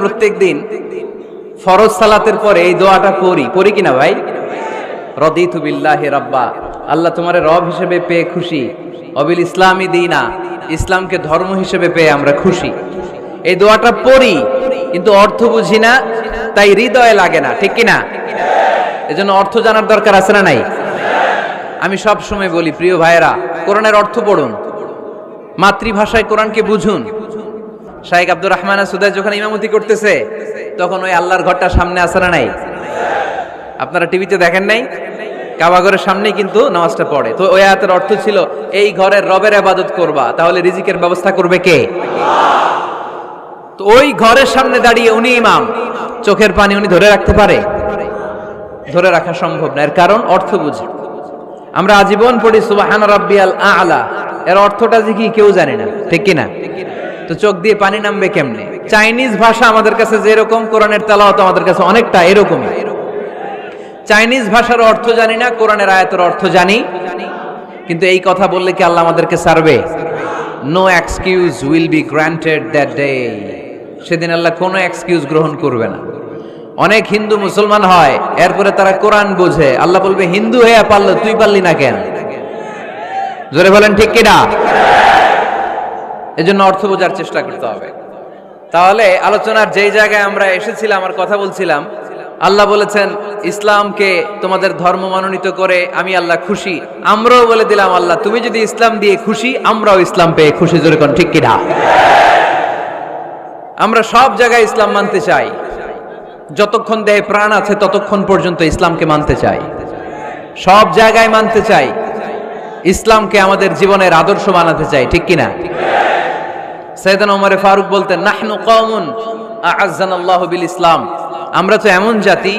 প্রত্যেক দিন ফরজ সালাতের পরে এই দোয়াটা পড়ি। পড়ি কিনা ভাই? রদিতু বিল্লাহি রাব্বা। আল্লাহ তোমার রব হিসেবে পেয়ে খুশি। অবিল ইসলামী দিনা। ইসলামকে ধর্ম হিসেবে পেয়ে আমরা খুশি। এই দোয়াটা পড়ি, কিন্তু অর্থ বুঝি না, তাই হৃদয়ে লাগে না। ঠিক কিনা? এজন্য অর্থ জানার দরকার আছে না নাই? আমি সব সময় বলি, প্রিয় ভাইয়েরা, কোরআনের অর্থ পড়ুন। মাতৃভাষায় কোরআনকে বুঝুন। শাহেক আব্দুর রহমান সুদাই যখন ইমামতি করতেছে, তখন ওই আল্লাহর ঘরটা সামনে আসে না নাই? আপনারা টিভিতে দেখেন নাই? কাবাগরের সামনেই কিন্তু নামাজটা পড়ে। তো ওই আয়াতের অর্থ ছিল, এই ঘরের রবের আবাদত করবা, তাহলে রিজিকের ব্যবস্থা করবে কে? তো ওই ঘরের সামনে দাঁড়িয়ে উনি ইমাম, চোখের পানি উনি ধরে রাখতে পারে? ধরে রাখা সম্ভব না, এর কারণ অর্থ বুঝে। আমরা আজীবন পড়ি, সুবাহান রাব্বিয়াল আলা। এর অর্থটা যে কি, কেউ জানে না। ঠিক কি না তো চোখ দিয়ে পানি নামবে কেমনে? চাইনিজ ভাষা আমাদের কাছে যেরকম, কোরআনের তেলাওয়াত আমাদের কাছে অনেকটা এরকম চাইনিজ ভাষার অর্থ জানি না, কোরআনের আয়াতের অর্থ জানি। কিন্তু এই কথা বললে কি আল্লাহ আমাদেরকে সারবে no excuse will be granted that day সেদিন আল্লাহ কোনো এক্সকিউজ গ্রহণ করবে না। অনেক হিন্দু মুসলমান হয়, এরপরে তারা কোরআন বোঝে। আল্লাহ বলবে, হিন্দু হয়ে পারল তুই পারলি না কেন? জোরে বলেন, ঠিক কিনা? এজন্য অর্থ বোঝার চেষ্টা করতে হবে। তাহলে আলোচনার যেই জায়গায় আমরা এসেছিলাম আর কথা বলছিলাম, আল্লাহ বলেছেন, ইসলামকে তোমাদের ধর্ম মনোনীত করে আমি আল্লাহ খুশি। আমরাও বলে দিলাম, আল্লাহ, তুমি যদি ইসলাম দিয়ে খুশি, আমরাও ইসলাম পেয়ে খুশি। জোরে কোন ঠিক কিনা? আমরা সব জায়গায় ইসলাম মানতে চাই। যতক্ষণ দেহে প্রাণ আছে, ততক্ষণ পর্যন্ত ইসলামকে মানতে চাই। সব জায়গায় মানতে চাই। ইসলামকে আমাদের জীবনের আদর্শ বানাতে চাই, ঠিক কিনা? সৈয়দান ওমরে ফারুক বলতেন, নাহনু কওমুন আ'আজ্জানা আল্লাহু বিল ইসলাম আমরা তো এমন জাতি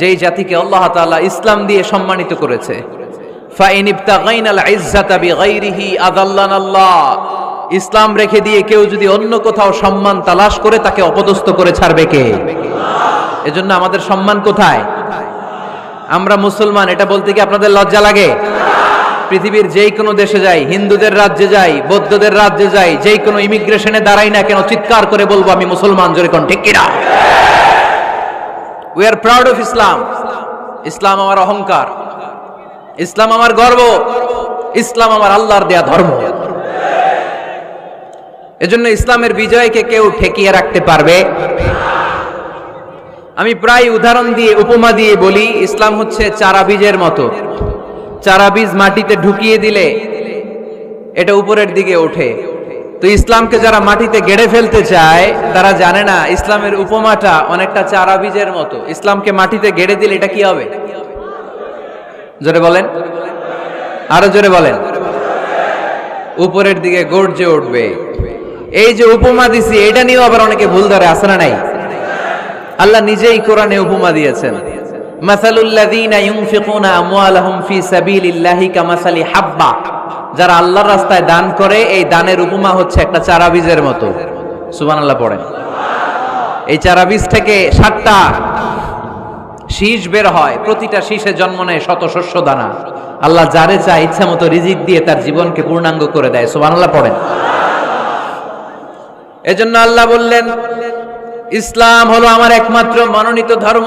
যেই জাতিকে আল্লাহ তাআলা ইসলাম দিয়ে সম্মানিত করেছে। ইসলাম রেখে দিয়ে কেউ যদি অন্য কোথাও সম্মান তালাশ করে, তাকে অপদস্থ করে ছাড়বে কে? এজন্য আমাদের সম্মান কোথায়? আমরা মুসলমান, এটা বলতে কি আপনাদের লজ্জা লাগে? পৃথিবীর যেই কোনো দেশে যাই, হিন্দুদের রাজ্যে যাই, বৌদ্ধদের রাজ্যে যাই যেই কোনো ইমিগ্রেশনে দাঁড়াই না কেন, চিৎকার করে বলব আমি মুসলমান জোরে কোন, ঠিক কিনা? We are proud of Islam ইসলাম আমার অহংকার। ইসলাম আমার গর্ব। ইসলাম আমার আল্লাহর দেয়া ধর্ম। এজন্য ইসলামের বিজয়কে কেউ ঠেকিয়ে রাখতে পারবে। আমি প্রায় উদাহরণ দিয়ে, উপমা দিয়ে বলি, ইসলাম হচ্ছে চারা বীজের মতো। চারা বীজ মাটিতে ঢুকিয়ে দিলে এটা উপরের দিকে ওঠে। তো ইসলামকে যারা মাটিতে গেড়ে ফেলতে চায়, তারা জানে না ইসলামের উপমাটা অনেকটা চারা বীজের মতো। ইসলামকে মাটিতে গেড়ে দিলে এটা কি হবে? জোরে বলেন। আরও জোরে বলেন। উপরের দিকে গর্জে উঠবে। এই যে উপমা দিছি, এটা নিয়েও আবার অনেকে ভুল ধরে আসে না নাই? আল্লাহ নিজেই কোরআনে উপমা দিয়েছেন। মাসালুল্লাযীনা ইউনফিকুনা আমওয়ালাহুম ফি সাবিলিল্লাহি কামাসালি হাব্বা। যারা আল্লাহর রাস্তায় দান করে, এই দানের উপমা হচ্ছে একটা চারা বীজের মতো। সুবহানাল্লাহ পড়েন। এই চারা বীজ থেকে সাতটা শীষ বের হয়, প্রতিটা শীষে জন্ম নেয় শত শস্য দানা। আল্লাহ যারে চায় ইচ্ছা মতো রিজিক দিয়ে তার জীবনকে পূর্ণাঙ্গ করে দেয়, সুবহানাল্লাহ পড়েন। এজন্য আল্লাহ বললেন, ইসলাম হলো আমার একমাত্র মনোনীত ধর্ম।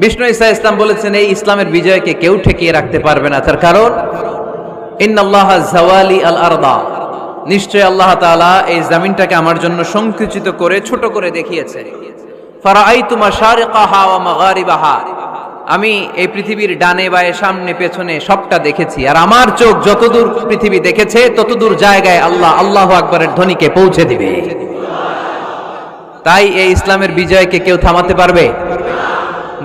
বিষ্ণু ইসা ইসলাম বলেছেন, এই ইসলামের বিজয়কে কেউ ঠেকিয়ে রাখতে পারবে না। তার কারণ নিশ্চয় আল্লাহ এই জমিনটাকে আমার জন্য সংকুচিত করে, ছোট করে দেখিয়েছে। আমি এই পৃথিবীর ডানে বায়ে, সামনে পেছনে সবটা দেখেছি। আর আমার চোখ যতদূর পৃথিবী দেখেছে, ততদূর জায়গায় আল্লাহ আল্লাহ আকবরের ধ্বনিকে পৌঁছে দিবে। তাই এই ইসলামের বিজয়কে কেউ থামাতে পারবে?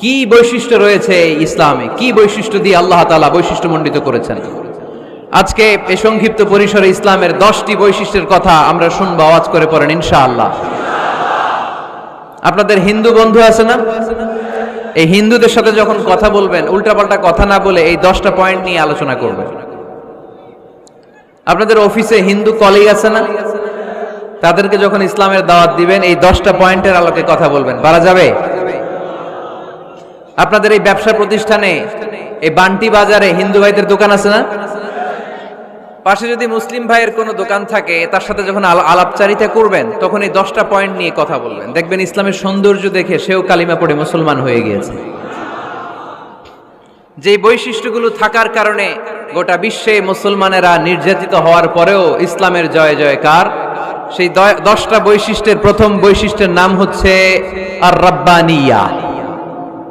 কি বৈশিষ্ট্য রয়েছে ইসলামে? কি বৈশিষ্ট্য দিয়ে আল্লাহ তাআলা বৈশিষ্ট্য মণ্ডিত করেছেন? আজকে এই সংক্ষিপ্ত পরিসরে ইসলামের দশটি বৈশিষ্ট্যের কথা আমরা শুনব, আওয়াজ করে পড়েন ইনশাআল্লাহ। আপনাদের হিন্দু বন্ধু আছে না? এই হিন্দুদের সাথে যখন কথা বলবেন, উল্টাপাল্টা কথা না বলে এই দশটা পয়েন্ট নিয়ে আলোচনা করবেন। আপনাদের অফিসে হিন্দু কলিগ আছে না? তাদেরকে যখন ইসলামের দাওয়াত দিবেন, এই দশটা পয়েন্টের আলোকে কথা বলবেন। পারা যাবে? আপনাদের এই ব্যবসা প্রতিষ্ঠানে, এই বান্টি বাজারে হিন্দু ভাইদের দোকান আছে না? পাশে যদি মুসলিম ভাইয়ের কোনো দোকান থাকে, তার সাথে যখন আলাপচারিতা করবেন, তখন এই দশটা পয়েন্ট নিয়ে কথা বলবেন। দেখবেন ইসলামের সৌন্দর্য দেখে সেও কালিমা পড়ে মুসলমান হয়ে গিয়েছে। যে বৈশিষ্ট্যগুলো থাকার কারণে গোটা বিশ্বে মুসলমানেরা নির্যাতিত হওয়ার পরেও ইসলামের জয় জয়কার। সেই দশটা বৈশিষ্ট্যের প্রথম বৈশিষ্ট্যের নাম হচ্ছে আর রব্বানিয়া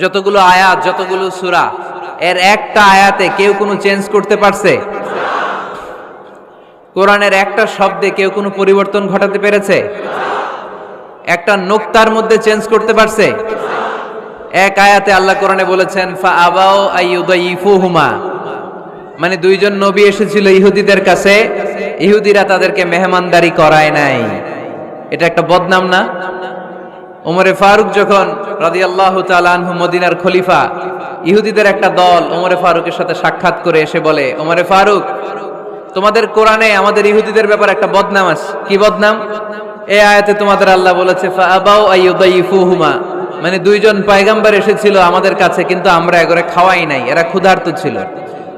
যতগুলো আয়াত, যতগুলো সুরা, এর একটা আয়াতে কেউ কোনো চেঞ্জ করতে পারছে? কোরআনের একটা শব্দে কেউ কোনো পরিবর্তন ঘটাতে পেরেছে? একটা নোক্তার মধ্যে চেঞ্জ করতে পারছে? এক আয়াতে আল্লাহ কোরআনে বলেছেন, ফা আবাও মানে দুইজন নবী এসেছিল ইহুদিদের কাছে, ইহুদিরা তাদেরকে মেহমানদারি করায় নাই। এটা একটা বদনাম না? ওমরে ফারুক যখন রাদিয়াল্লাহু তাআলা আনহু মদিনার খলিফা, ইহুদিদের একটা দল ওমরে ফারুকের সাথে সাক্ষাৎ করে এসে বলে, ওমরে ফারুক, তোমাদের কোরআনে আমাদের ইহুদিদের ব্যাপারে একটা বদনাম আছে। কি বদনাম? এ আয়াতে তোমাদের আল্লাহ বলেছে মানে দুইজন পয়গাম্বার এসেছিল আমাদের কাছে, কিন্তু আমরা এগরে খাওয়াই নাই, এরা ক্ষুধার্ত ছিল।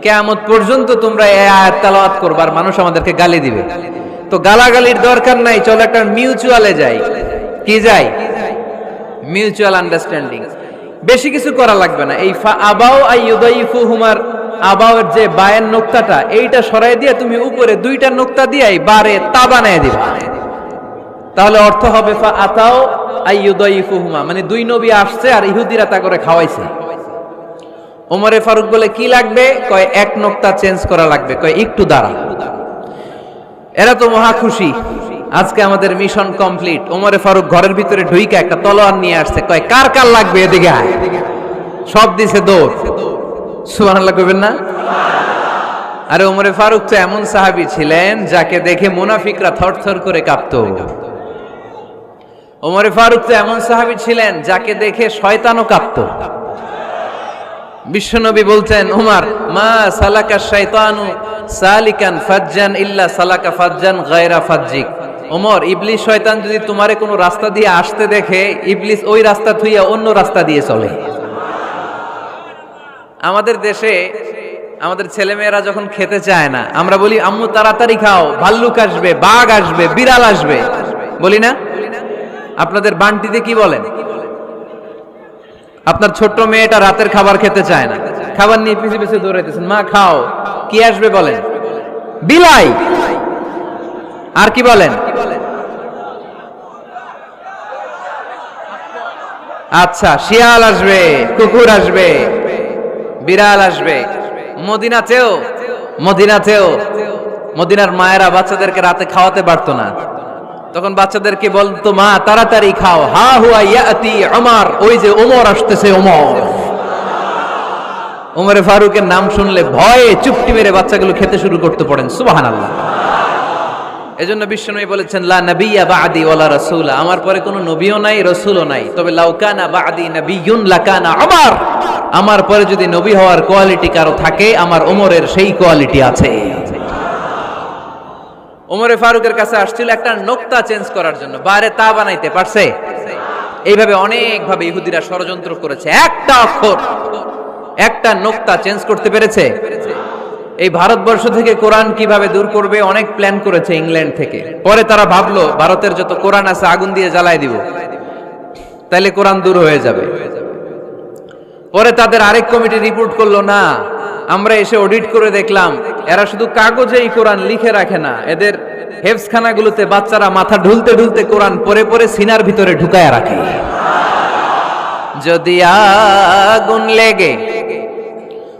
কেয়ামত পর্যন্ত তোমরা এ আয়াত তেলাওয়াত করবার মানুষ আমাদেরকে গালি দিবে। তো গালাগালির দরকার নাই, চলো একটা মিউচুয়ালে যাই। কি যাই? মিউচুয়াল আন্ডারস্ট্যান্ডিং বেশি কিছু করা লাগবে না। এই আবাও আইয়ুদাইফু হুমার আবাওয়ের যে বায়ের নোক্তাটা, এইটা সরাই দিয়ে তুমি উপরে দুইটা নোক্তা দিয়াই বারে তা বানায় দিবা। তাহলে অর্থ হবে ফা আতাও আইয়ুদাইফু হুমা মানে দুই নবী আসছে আর ইহুদিরা তা করে খাওয়াইছে। ওমরে ফারুক বলে, কি লাগবে? কয়, এক নোক্তা চেঞ্জ করা লাগবে। কয়, একটু দাঁড়া এরা তো মহা খুশি। আজকে আমাদের মিশন কমপ্লিট। ওমরে ফারুক ঘরের ভিতরে ঢুইকা একটা তলোয়ার নিয়ে আসছে। কয়, কার কার লাগবে এদিকে সব দিছে দৌড়। সুবহানাল্লাহ কইবেন না? আরে ওমরে ফারুক তো এমন সাহাবী ছিলেন যাকে দেখে মুনাফিকরা থরথর করে কাঁপতো। ওমরে ফারুক তো এমন সাহাবী ছিলেন যাকে দেখে শয়তানও কাঁপতো। বিশ্বনবী বলতেন উমার মা সালাকা শাইতানু সালিকান ফাজ্জান ইল্লা সালাকা ফাজ্জান গায়রা ফাজ্জিক। ওমর, ইবলিস শয়তান যদি তোমারে কোনো রাস্তা দিয়ে আসতে দেখে, ইবলিস ওই রাস্তা থুইয়া অন্য রাস্তা দিয়ে চলে। আমাদের দেশে আমাদের ছেলেমেয়েরা যখন খেতে চায় না, আমরা বলি, আম্মু, তাড়াতাড়ি খাও, ভাল্লুক আসবে, বাঘ আসবে, বিড়াল আসবে। বলি না? আপনাদের বান্টিতে কি বলেন? আপনার ছোট্ট মেয়েটা রাতের খাবার খেতে চায় না। খাবার নিয়ে পিছে পিছে দৌড়াইতেছেন। মা, খাও, কি আসবে বলেন? বিলাই। আর কি বলেন? আচ্ছা শিয়াল আসবে, কুকুর আসবে, বিড়াল আসবে। মদিনাতেও মদিনাতেও মদিনার মায়েরা বাচ্চাদেরকে রাতে খাওয়াতে পারতো না। তখন বাচ্চাদেরকে বলতো, মা, তাড়াতাড়ি খাও। হা হুয়া ইয়াতি আমার ওই যে ওমর আসতেছে ওমর ওমরে ফারুকের নাম শুনলে ভয়ে চুপটি মেরে বাচ্চাগুলো খেতে শুরু করতে পড়েন সুবাহান আল্লাহ এজন্য বিশ্বনবী বলেছেন, লা নবিয়া বাদি ওয়ালা রাসূলা। আমার পরে কোনো নবীও নাই, রাসূলও নাই। তবে লাউকানা বাদি নবিয়ুন লাকানা আমার আমার পরে যদি নবী হওয়ার কোয়ালিটি কারও থাকে, আমার ওমরের সেই কোয়ালিটি আছে। ওমরে ফারুকের কাছে আসছিল একটা নোক্তা চেঞ্জ করার জন্য। বাইরে তা বানাইতে পারছে? এইভাবে অনেকভাবে ইহুদিরা ষড়যন্ত্র করেছে। একটা অক্ষর, একটা নোক্তা চেঞ্জ করতে পেরেছে? এই ভারতবর্ষ থেকে কোরআন কীভাবে দূর করবে, অনেক প্ল্যান করেছে ইংল্যান্ড থেকে। পরে তারা ভাবলো, ভারতের যত কোরআন আছে, আগুন দিয়ে জ্বালাই দিব। তাইলে কোরআন দূর হয়ে যাবে। পরে তাদের আরেক কমিটি রিপোর্ট করল, না, আমরা এসে অডিট করে দেখলাম, এরা শুধু কাগজেই কোরআন লিখে রাখে না। এদের হেফসখানাগুলোতে বাচ্চারা মাথা ঢুলতে ঢুলতে কোরআন পরে পরে সিনার ভিতরে ঢুকায় রাখে। যদি আগুন লেগে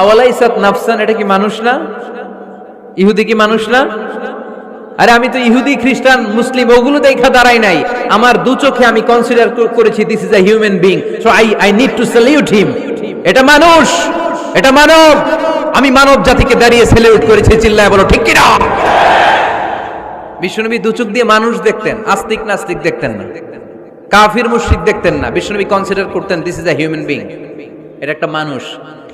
আওয়ালা ইসাত নাফসান, এটা কি মানুষ না? ইহুদি কি মানুষ না? আরে আমি তো ইহুদি, খ্রিস্টান, মুসলিম, ওগুলো দেখা দাঁড়াই নাই। আমার দু চোখে আমি কনসিডার করেছি this is human being so I I need to salute him এটা মানুষ, এটা মানব। আমি মানব জাতিকে দাঁড়িয়ে স্যালিউট করেছি, চিল্লায় বলো, ঠিক কিনা? বিশ্বনবী দু চোখ দিয়ে মানুষ দেখতেন, আস্তিক নাস্তিক দেখতেন না। কাফির মুশরিক দেখতেন না। বিশ্বনবী কনসিডার করতেন দিস ইজ হিউম্যান বিং এটা একটা মানুষ।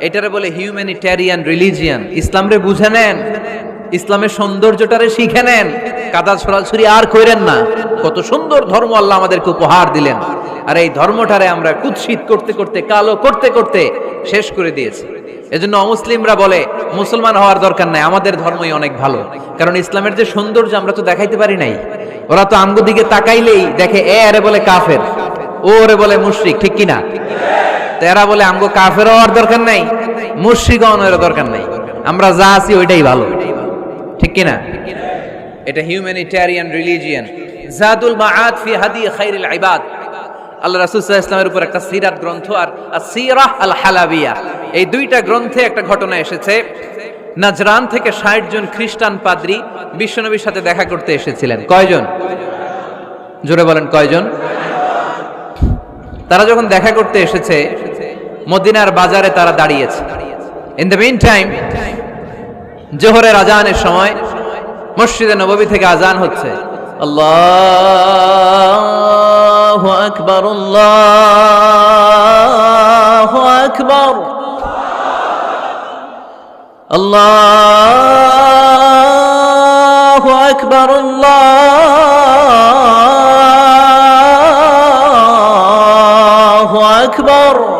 এটারে বলে হিউম্যানিটেরিয়ান রিলিজিয়ান ইসলামরে বুঝে নেন। ইসলামের সৌন্দর্যটারে শিখে নেন। কাদা ছড়াছড়ি আর কইরেন না। কত সুন্দর ধর্ম আল্লাহ আমাদেরকে উপহার দিলেন। আর এই ধর্মটারে আমরা কুৎসিত করতে করতে, কালো করতে করতে শেষ করে দিয়েছি। এজন্য অমুসলিমরা বলে, মুসলমান হওয়ার দরকার নাই, আমাদের ধর্মই অনেক ভালো। কারণ ইসলামের যে সৌন্দর্য আমরা তো দেখাইতে পারি নাই। ওরা তো আমগো দিকে তাকাইলেই দেখে, এ আরে বলে কাফের, ও ওরে বলে মুশরিক, ঠিক কিনা? তো এরা বলে, আমগো কাফের হওয়ার দরকার নাই মুশরিক হওয়ার দরকার নাই। আমরা যা আছি ওইটাই ভালো। ঠিক কিনা? এটা হিউম্যানিটেরিয়ান রিলিজিয়ান জাদুল মাআদ ফি হাদি খাইরুল ইবাদ। আল্লাহ রাসূল সাল্লাল্লাহু আলাইহি উপর একটা সিরাত গ্রন্থ আর আসিরাহ আল হালাবিয়া। এই দুইটা গ্রন্থে একটা ঘটনা এসেছে। নাজরান থেকে ষাট জন খ্রিস্টান পাদ্রী বিশ্বনবীর সাথে দেখা করতে এসেছিলেন। কয়জন? জোরে বলেন, কয়জন? তারা যখন দেখা করতে এসেছে মদিনার বাজারে তারা দাঁড়িয়েছে। ইন দ্য মিন টাইম জোহরের আজানের সময় মসজিদে নববী থেকে আজান হচ্ছে। আল্লাহু আকবার আল্লাহু আকবার। আল্লাহু আকবার আল্লাহু আকবার।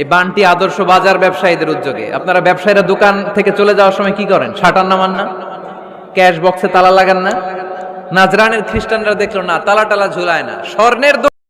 এই বানটি আদর্শ বাজার ব্যবসায়ীদের উদ্যোগে। আপনারা ব্যবসায়ীরা দোকান থেকে চলে যাওয়ার সময় কি করেন? শাটার নামান না? ক্যাশ বক্সে তালা লাগান না? নাজরানের খ্রিস্টানরা দেখল, না, তালা টালা ঝুলায় না। স্বর্ণের